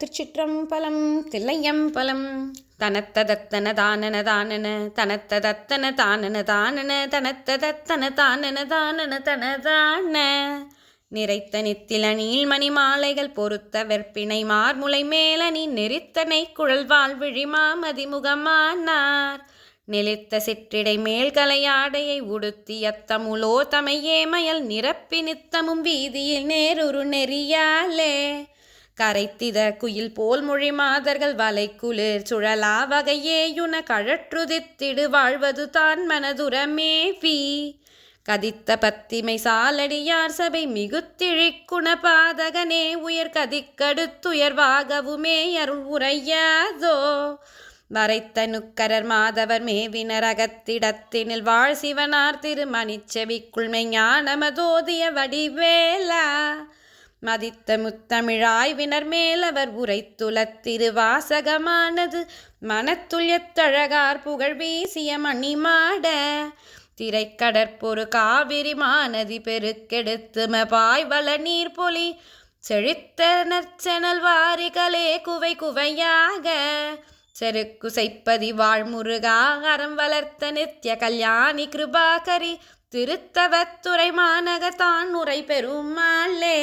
திருச்சிற்றம்பலம் தில்லையம்பலம். தனத்ததத்தன தானன தானன தனத்ததத்தன தானன தானன தனத்ததத்தன தானன தானன தனதான. நிறைத்த நித்தில நீள்மணி மாலைகள் பொறுத்த வெற்பினை மார்முலை மேலனி நெறித்தனை குழல் வாழ்விழி மாமதிமுகமானார் நெளித்த சிற்றிடை மேல்கலையாடையை உடுத்தி அத்தமுலோ தமையேமயல் நிரப்பி நித்தமும் வீதியில் நேருரு நெறியாலே. கரைத்தித குயில் போல் மொழி மாதர்கள் வலை குளிர் சுழலா வகையேயுன கழற்றுதித்திடு வாழ்வது தான் மனதுரமேவி கதித்த பத்திமை சாலடியார் சபை மிகுத்திழிக்குண பாதகனே உயர் கதிக்கடுத்துயர்வாகவுமே அருள் உரையாதோ. வரைத்த நுக்கரர் மாதவர் மேவினர் அகத்திடத்தினில் வாழ் சிவனார் திருமணிச்செவிக்குள்மை ஞானமதோதிய வடிவேலா. மதித்த முத்தமிழாய்வினர் மேலவர் உரைத்துலத் திருவாசகமானது. மனத்துயத்தழகார் புகழ் வீசிய மணிமாட. திரைக்கடற்பொரு காவிரி மாநதி பெருக்கெடுத்து மபாய்வள நீர் பொலி. செழித்த நற்செனல் வாரிகளே குவை குவையாக. செருக்குசைப்பதி வாழ்முருகா அறம் வளர்த்த நித்ய கல்யாணி கிருபாகரி. திருத்தவத்துறை மாநகத்தான் உரை பெருமாளே